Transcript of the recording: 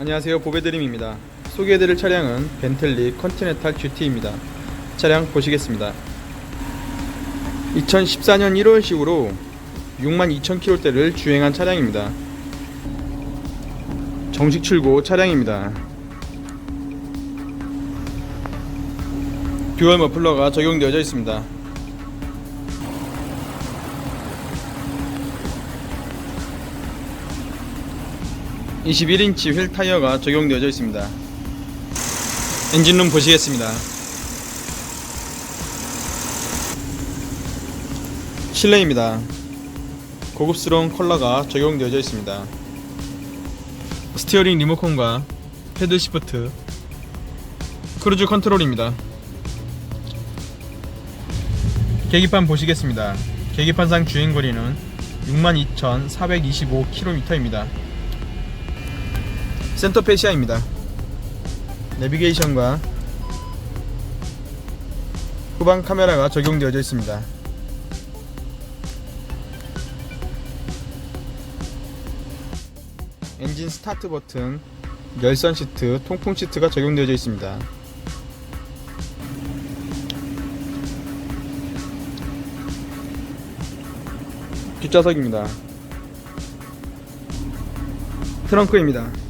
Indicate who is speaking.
Speaker 1: 안녕하세요. 보배드림입니다. 소개해드릴 차량은 벤틀리 컨티넨탈 GT입니다. 차량 보시겠습니다. 2014년 1월식으로 62,000km대를 주행한 차량입니다. 정식 출고 차량입니다. 듀얼 머플러가 적용되어져 있습니다 (21인치) 휠 타이어가 적용되어져 있습니다. 엔진룸 보시겠습니다. 실내입니다. 고급스러운 컬러가 적용되어져 있습니다. 스티어링 리모컨과 헤드 시프트 크루즈 컨트롤입니다. 계기판 보시겠습니다. 계기판상 주행거리는 62,425km입니다 센터 페시아입니다 내비게이션과 후방 카메라가 적용되어져 있습니다 엔진 스타트 버튼, 열선 시트, 통풍 시트가 적용되어져 있습니다. 뒷좌석입니다. 트렁크입니다.